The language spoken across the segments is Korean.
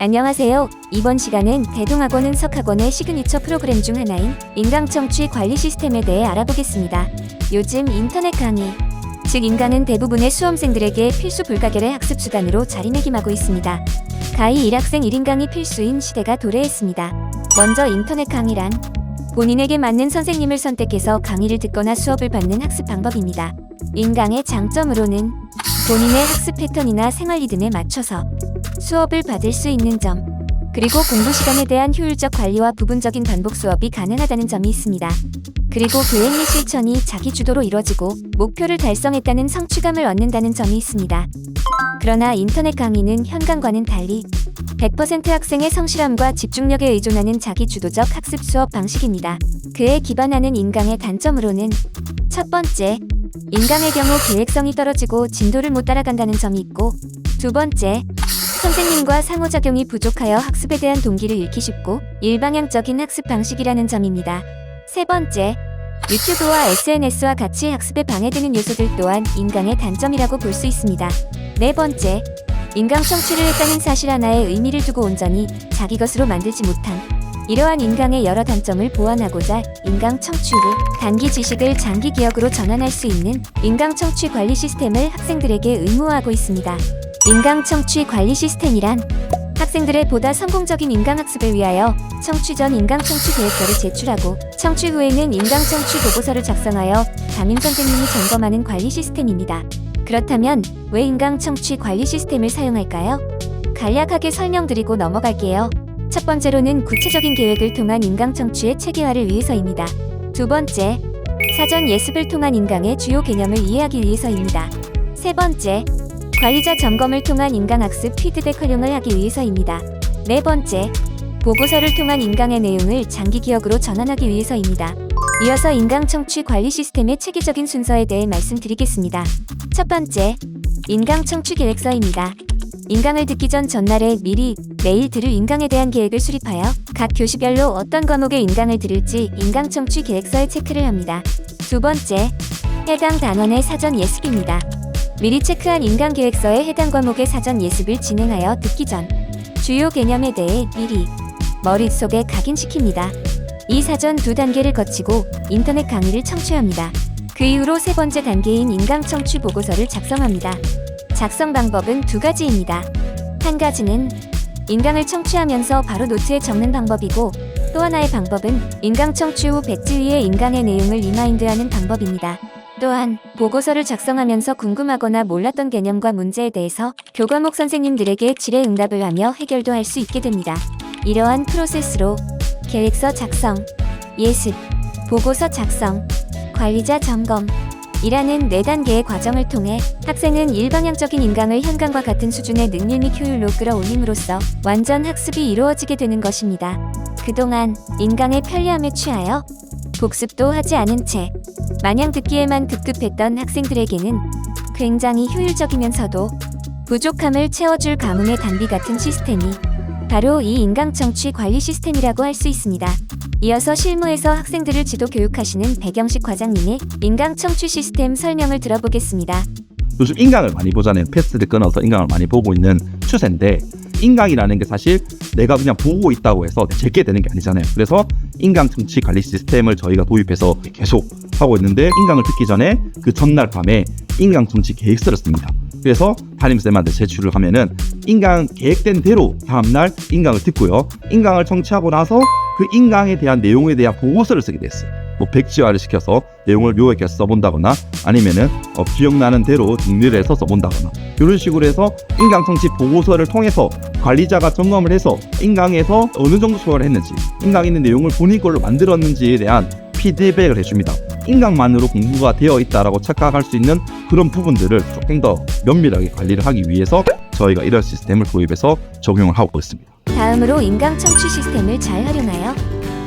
안녕하세요. 이번 시간은 대동학원 은석학원의 시그니처 프로그램 중 하나인 인강 청취 관리 시스템에 대해 알아보겠습니다. 요즘 인터넷 강의, 즉 인강은 대부분의 수험생들에게 필수 불가결의 학습 수단으로 자리매김하고 있습니다. 가히 1학생 1인 강의 필수인 시대가 도래했습니다. 먼저 인터넷 강의란 본인에게 맞는 선생님을 선택해서 강의를 듣거나 수업을 받는 학습 방법입니다. 인강의 장점으로는 본인의 학습 패턴이나 생활 리듬에 맞춰서 수업을 받을 수 있는 점, 그리고 공부 시간에 대한 효율적 관리와 부분적인 반복 수업이 가능하다는 점이 있습니다. 그리고 계획 및 실천이 자기 주도로 이뤄지고 목표를 달성했다는 성취감을 얻는다는 점이 있습니다. 그러나 인터넷 강의는 현강과는 달리 100% 학생의 성실함과 집중력에 의존하는 자기 주도적 학습 수업 방식입니다. 그에 기반하는 인강의 단점으로는 첫 번째, 인강의 경우 계획성이 떨어지고 진도를 못 따라간다는 점이 있고 두 번째, 선생님과 상호작용이 부족하여 학습에 대한 동기를 잃기 쉽고 일방향적인 학습 방식이라는 점입니다. 세 번째, 유튜브와 SNS와 같이 학습에 방해되는 요소들 또한 인강의 단점이라고 볼 수 있습니다. 네 번째, 인강 청취를 했다는 사실 하나에 의미를 두고 온전히 자기 것으로 만들지 못한 이러한 인강의 여러 단점을 보완하고자 인강 청취 후 단기 지식을 장기 기억으로 전환할 수 있는 인강 청취 관리 시스템을 학생들에게 의무화하고 있습니다. 인강 청취 관리 시스템이란 학생들의 보다 성공적인 인강 학습을 위하여 청취 전 인강 청취 계획서를 제출하고 청취 후에는 인강 청취 보고서를 작성하여 담임 선생님이 점검하는 관리 시스템입니다. 그렇다면 왜 인강 청취 관리 시스템을 사용할까요? 간략하게 설명드리고 넘어갈게요. 첫 번째로는 구체적인 계획을 통한 인강 청취의 체계화를 위해서입니다. 두 번째, 사전 예습을 통한 인강의 주요 개념을 이해하기 위해서입니다. 세 번째, 관리자 점검을 통한 인강학습 피드백 활용을 하기 위해서입니다. 네 번째, 보고서를 통한 인강의 내용을 장기 기억으로 전환하기 위해서입니다. 이어서 인강 청취 관리 시스템의 체계적인 순서에 대해 말씀드리겠습니다. 첫 번째, 인강 청취 계획서입니다. 인강을 듣기 전 전날에 미리 매일 들을 인강에 대한 계획을 수립하여 각 교시별로 어떤 과목의 인강을 들을지 인강 청취 계획서에 체크를 합니다. 두 번째, 해당 단원의 사전 예습입니다. 미리 체크한 인강 계획서에 해당 과목의 사전 예습을 진행하여 듣기 전 주요 개념에 대해 미리 머릿속에 각인시킵니다. 이 사전 두 단계를 거치고 인터넷 강의를 청취합니다. 그 이후로 세 번째 단계인 인강 청취 보고서를 작성합니다. 작성 방법은 두 가지입니다. 한 가지는 인강을 청취하면서 바로 노트에 적는 방법이고 또 하나의 방법은 인강 청취 후 백지 위에 인강의 내용을 리마인드하는 방법입니다. 또한 보고서를 작성하면서 궁금하거나 몰랐던 개념과 문제에 대해서 교과목 선생님들에게 질의응답을 하며 해결도 할 수 있게 됩니다. 이러한 프로세스로 계획서 작성, 예습, 보고서 작성, 관리자 점검, 이라는 네 단계의 과정을 통해 학생은 일방향적인 인강을 현강과 같은 수준의 능률 및 효율로 끌어올림으로써 완전 학습이 이루어지게 되는 것입니다. 그동안 인강의 편리함에 취하여 복습도 하지 않은 채 마냥 듣기에만 급급했던 학생들에게는 굉장히 효율적이면서도 부족함을 채워줄 가뭄의 단비 같은 시스템이 바로 이 인강 청취 관리 시스템이라고 할 수 있습니다. 이어서 실무에서 학생들을 지도 교육하시는 배경식 과장님의 인강 청취 시스템 설명을 들어보겠습니다. 요즘 인강을 많이 보잖아요. 패스를 끊어서 인강을 많이 보고 있는 추세인데 인강이라는 게 사실 내가 그냥 보고 있다고 해서 제게 되는 게 아니잖아요. 그래서 인강 청취 관리 시스템을 저희가 도입해서 계속 하고 있는데 인강을 듣기 전에 그 전날 밤에 인강 청취 계획서를 씁니다. 그래서 담임쌤한테 제출을 하면은 인강 계획된 대로 다음날 인강을 듣고요. 인강을 청취하고 나서 그 인강에 대한 내용에 대한 보고서를 쓰게 됐어요. 뭐 백지화를 시켜서 내용을 묘하게 써본다거나 아니면은 어, 기억나는 대로 정리를 해서 써본다거나 이런 식으로 해서 인강 청취 보고서를 통해서 관리자가 점검을 해서 인강에서 어느 정도 소화를 했는지 인강에 있는 내용을 본인 걸로 만들었는지에 대한 피드백을 해줍니다. 인강만으로 공부가 되어 있다라고 착각할 수 있는 그런 부분들을 조금 더 면밀하게 관리를 하기 위해서 저희가 이런 시스템을 도입해서 적용을 하고 있습니다. 다음으로 인강 청취 시스템을 잘 활용하여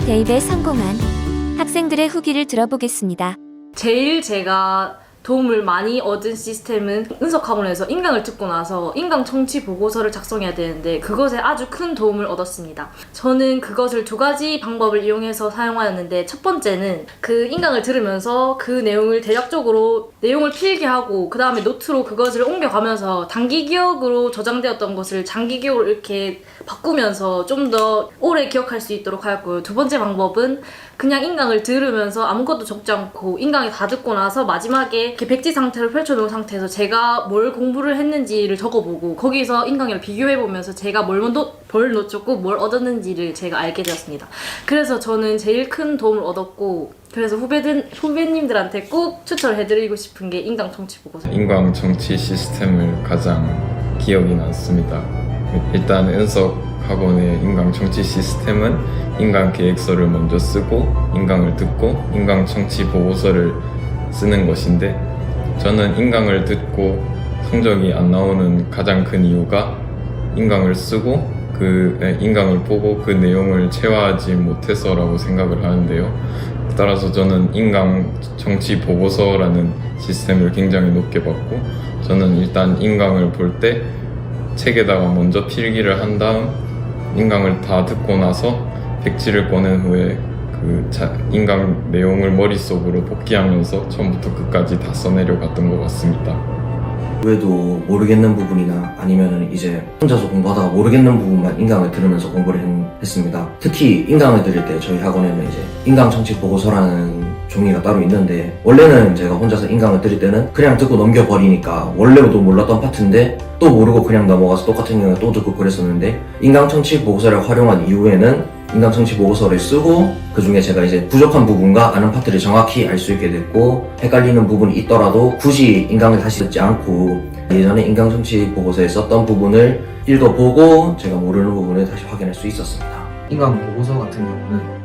대입에 성공한 학생들의 후기를 들어보겠습니다. 제일 제가 도움을 많이 얻은 시스템은 은석학원에서 인강을 듣고 나서 인강 청취 보고서를 작성해야 되는데 그것에 아주 큰 도움을 얻었습니다. 저는 그것을 두 가지 방법을 이용해서 사용하였는데 첫 번째는 그 인강을 들으면서 그 내용을 대략적으로 내용을 필기 하고 그 다음에 노트로 그것을 옮겨가면서 단기 기억으로 저장되었던 것을 장기 기억으로 이렇게 바꾸면서 좀 더 오래 기억할 수 있도록 하였고요. 두 번째 방법은 그냥 인강을 들으면서 아무것도 적지 않고 인강이 다 듣고 나서 마지막에 이렇게 백지 상태를 펼쳐놓은 상태에서 제가 뭘 공부를 했는지를 적어보고 거기서 인강이랑 비교해보면서 제가 뭘, 먼저, 뭘 놓쳤고 뭘 얻었는지를 제가 알게 되었습니다. 그래서 저는 제일 큰 도움을 얻었고 그래서 후배들, 후배님들한테 꼭 추천해드리고 싶은 게 인강 청취 보고서. 인강 정치 시스템을 가장 기억이 남습니다. 일단 은석 학원의 인강 정치 시스템은 인강 계획서를 먼저 쓰고 인강을 듣고 인강 청취 보고서를 쓰는 것인데 저는 인강을 듣고 성적이 안 나오는 가장 큰 이유가 인강을 쓰고 그 네, 인강을 보고 그 내용을 체화하지 못해서라고 생각을 하는데요. 따라서 저는 인강 정치 보고서라는 시스템을 굉장히 높게 봤고 저는 일단 인강을 볼 때 책에다가 먼저 필기를 한 다음 인강을 다 듣고 나서 백지를 꺼낸 후에 그 자- 인강 내용을 머릿속으로 복귀하면서 처음부터 끝까지 다 써내려 갔던 것 같습니다. 외에도 모르겠는 부분이나 아니면은 이제 혼자서 공부하다가 모르겠는 부분만 인강을 들으면서 공부를 했- 했습니다. 특히 인강을 들을 때 저희 학원에는 이제 인강 청취 보고서라는 종이가 따로 있는데 원래는 제가 혼자서 인강을 들을 때는 그냥 듣고 넘겨버리니까 원래도 몰랐던 파트인데 또 모르고 그냥 넘어가서 똑같은 경우에 또 듣고 그랬었는데 인강 청취 보고서를 활용한 이후에는 인강 청취 보고서를 쓰고 그 중에 제가 이제 부족한 부분과 아는 파트를 정확히 알 수 있게 됐고 헷갈리는 부분이 있더라도 굳이 인강을 다시 듣지 않고 예전에 인강 청취 보고서에 썼던 부분을 읽어보고 제가 모르는 부분을 다시 확인할 수 있었습니다. 인강 보고서 같은 경우는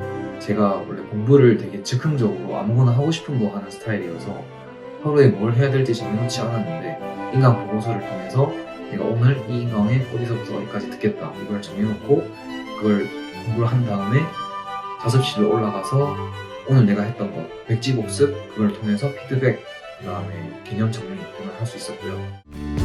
제가 원래 공부를 되게 즉흥적으로 아무거나 하고 싶은 거 하는 스타일이어서 하루에 뭘 해야 될지 정해놓지 않았는데 인강 보고서를 통해서 내가 오늘 이 인강에 어디서부터 어디까지 듣겠다 이걸 정해놓고 그걸 공부를 한 다음에 자습실로 올라가서 오늘 내가 했던 거 백지 복습 그걸 통해서 피드백 그 다음에 개념 정리 등을 할 수 있었고요.